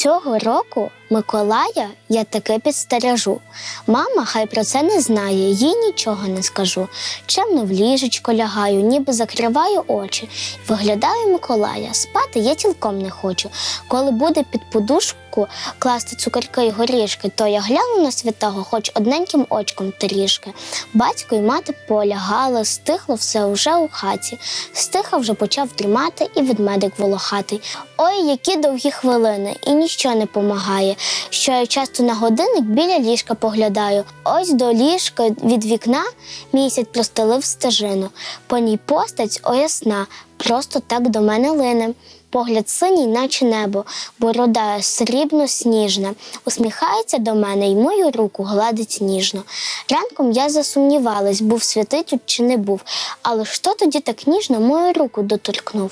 Цього року Миколая я таки підстережу. Мама хай про це не знає, їй нічого не скажу. Чемно в ліжечко лягаю, ніби закриваю очі. Виглядаю Миколая. Спати я цілком не хочу. Коли буде під подушку класти цукерки й горішки, то я гляну на святого хоч одненьким очком трішки. Батько й мати полягали, стихло все уже у хаті. Стиха вже почав дрімати і ведмедик волохатий. Ой, які довгі хвилини, і ніщо не помагає. Що я часто на годинник біля ліжка поглядаю. Ось до ліжка від вікна місяць простелив стежину. По ній постать оясна, просто так до мене лине. Погляд синій, наче небо, борода срібно сніжна, усміхається до мене й мою руку гладить ніжно. Ранком я засумнівалась, був святий тут чи не був, але хто тоді так ніжно мою руку доторкнув?